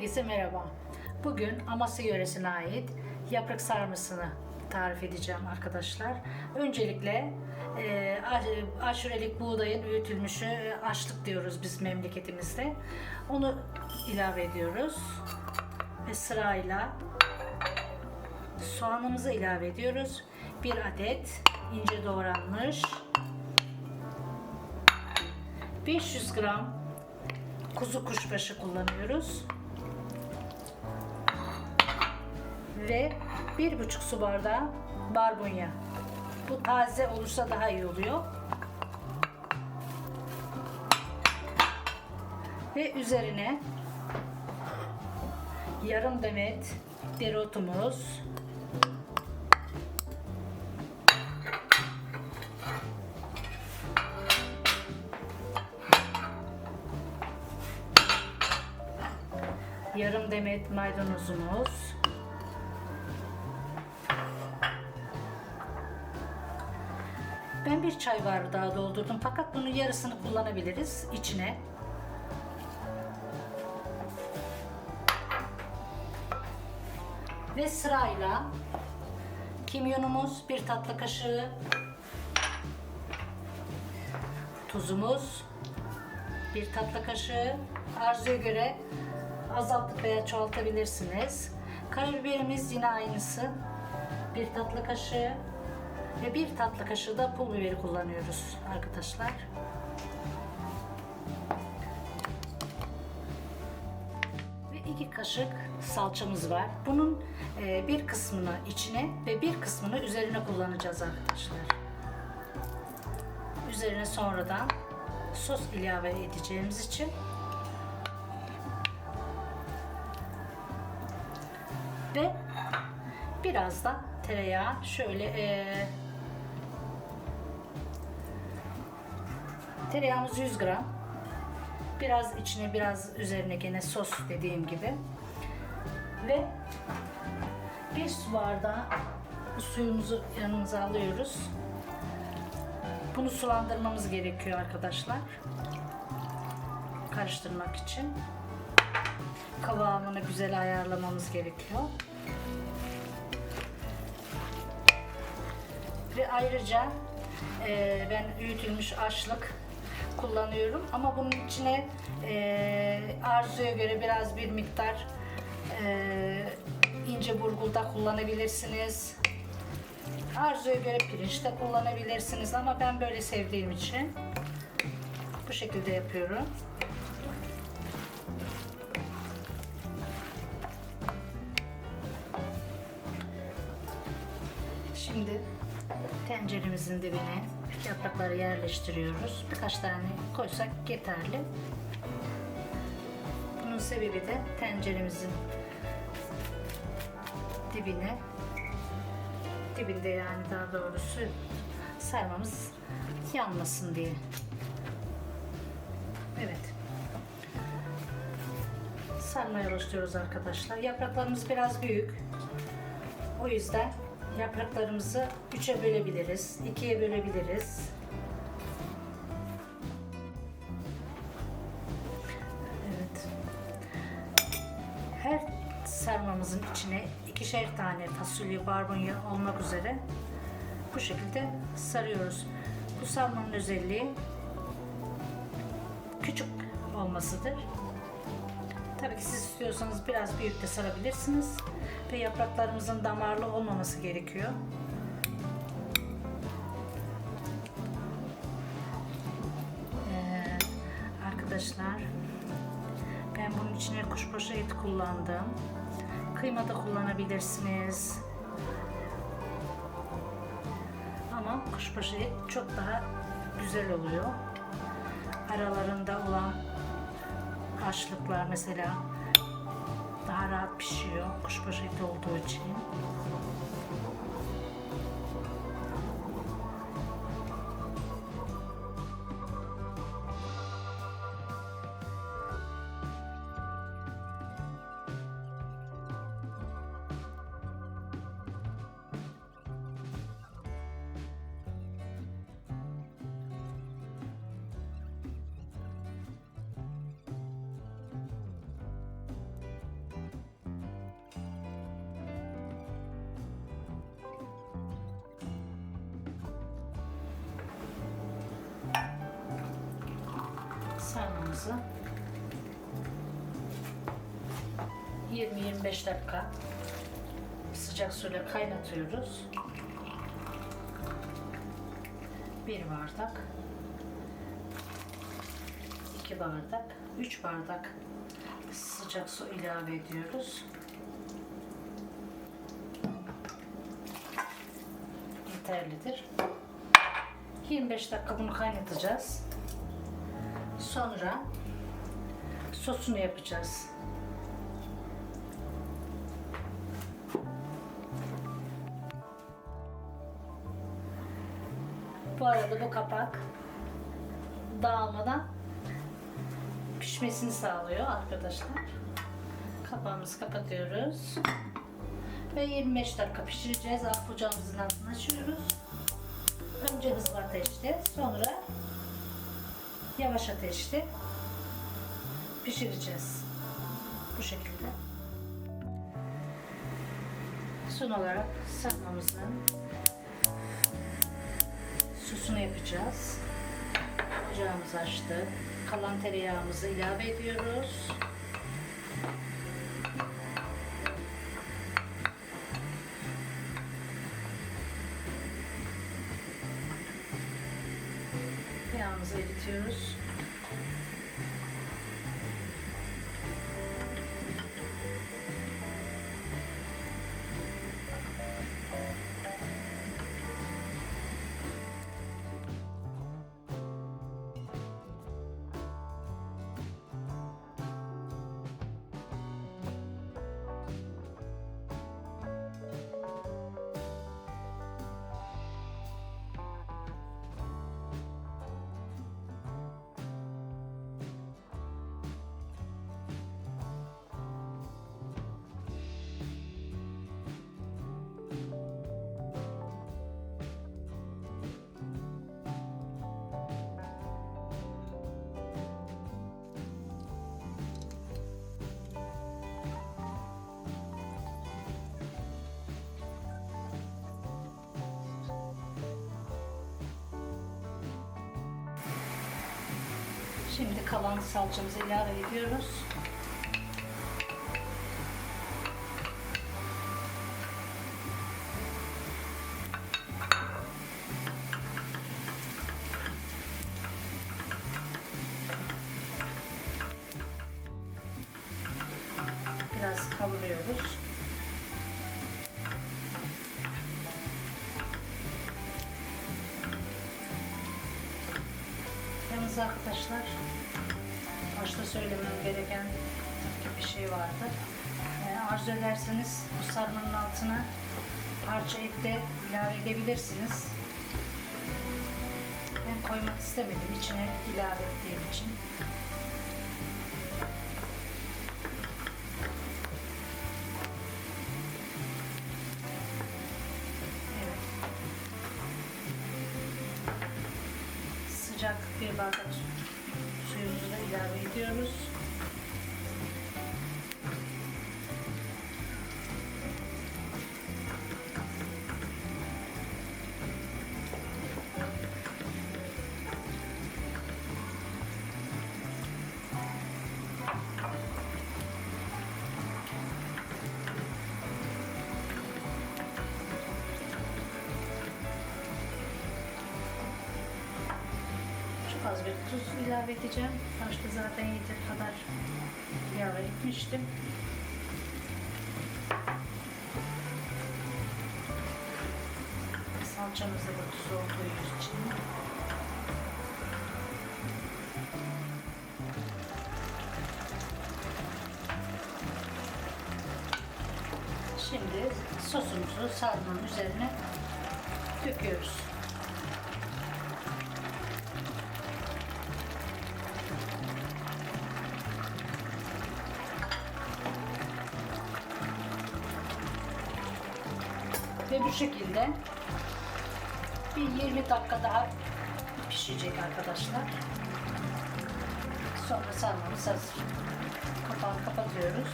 Herkese merhaba. Bugün Amasya yöresine ait yaprak sarmasını tarif edeceğim arkadaşlar. Öncelikle e, aş- aşurelik buğdayın öğütülmüşü e, açlık diyoruz biz memleketimizde. Onu ilave ediyoruz. Ve sırayla soğanımızı ilave ediyoruz. Bir adet ince doğranmış 500 gram kuzu kuşbaşı kullanıyoruz. Ve bir buçuk su bardağı barbunya. Bu taze olursa daha iyi oluyor. Ve üzerine yarım demet dereotumuz, yarım demet maydanozumuz, bir çay bardağı doldurdum fakat bunun yarısını kullanabiliriz içine. Ve sırayla kimyonumuz bir tatlı kaşığı, tuzumuz bir tatlı kaşığı, arzuya göre azaltıp veya çoğaltabilirsiniz. Karabiberimiz yine aynısı, bir tatlı kaşığı, ve bir tatlı kaşığı da pul biberi kullanıyoruz arkadaşlar. Ve iki kaşık salçamız var. Bunun e, bir kısmını içine ve bir kısmını üzerine kullanacağız arkadaşlar. Üzerine sonradan sos ilave edeceğimiz için ve biraz da tereyağı şöyle e, tereyağımız 100 gram. Biraz içine biraz üzerine gene sos dediğim gibi. Ve bir su bardağı suyumuzu yanımıza alıyoruz. Bunu sulandırmamız gerekiyor arkadaşlar. Karıştırmak için. Kıvamını güzel ayarlamamız gerekiyor. Ve ayrıca e, ben öğütülmüş açlık kullanıyorum. Ama bunun içine e, arzuya göre biraz bir miktar e, ince burgul da kullanabilirsiniz. Arzuya göre pirinç de kullanabilirsiniz ama ben böyle sevdiğim için bu şekilde yapıyorum. Şimdi tenceremizin dibine yaprakları yerleştiriyoruz. Birkaç tane koysak yeterli. Bunun sebebi de tenceremizin dibine dibinde yani daha doğrusu sarmamız yanmasın diye. Evet. Sarmaya başlıyoruz arkadaşlar. Yapraklarımız biraz büyük. O yüzden yapraklarımızı üçe bölebiliriz, ikiye bölebiliriz. Evet. Her sarmamızın içine ikişer tane fasulye, barbunya olmak üzere bu şekilde sarıyoruz. Bu sarmanın özelliği küçük olmasıdır. Tabii ki siz istiyorsanız biraz büyük de sarabilirsiniz. Ve yapraklarımızın damarlı olmaması gerekiyor. Ee, arkadaşlar ben bunun içine kuşbaşı et kullandım. Kıyma da kullanabilirsiniz. Ama kuşbaşı et çok daha güzel oluyor. Aralarında olan açlıklar mesela daha rahat pişiyor. Kuşbaşı eti olduğu sarmamızı 20-25 dakika sıcak suyla kaynatıyoruz. Bir bardak, iki bardak, üç bardak sıcak su ilave ediyoruz. Yeterlidir. 25 dakika bunu kaynatacağız. Sonra sosunu yapacağız. Bu arada bu kapak dağılmadan pişmesini sağlıyor arkadaşlar. Kapağımızı kapatıyoruz. Ve 25 dakika pişireceğiz. Ocağımızın altını açıyoruz. Önce hızlı ateşte, sonra yavaş ateşte pişireceğiz. Bu şekilde. Son olarak sarmamızın sosunu yapacağız. Ocağımızı açtık. Kalan tereyağımızı ilave ediyoruz. Yağımızı eritiyoruz. Şimdi kalan salçamızı ilave ediyoruz. Biraz kavuruyoruz. Arkadaşlar başta söylemem gereken bir şey vardı. Ee, arzu ederseniz bu sarmanın altına parça et de ilave edebilirsiniz. Ben koymak istemedim içine ilave ettiğim için. Bardak su- suyumuzu da ilave ediyoruz. Tuz ilave edeceğim. Başta zaten yeteri kadar ilave etmiştim. Salçamızda da tuz olduğu için. Şimdi sosumuzu sarmanın üzerine döküyoruz. Ve bu şekilde bir 20 dakika daha pişecek arkadaşlar. Sonra sarmamız hazır. Kapağını kapatıyoruz.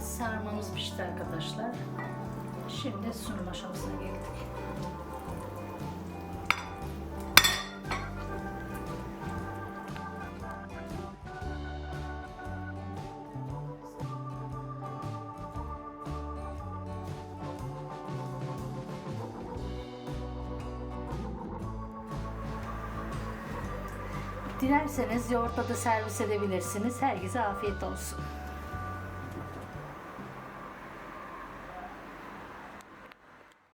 Sarmamız pişti arkadaşlar. Şimdi sunum aşamasına geldik. Dilerseniz yoğurtla da servis edebilirsiniz. Herkese afiyet olsun.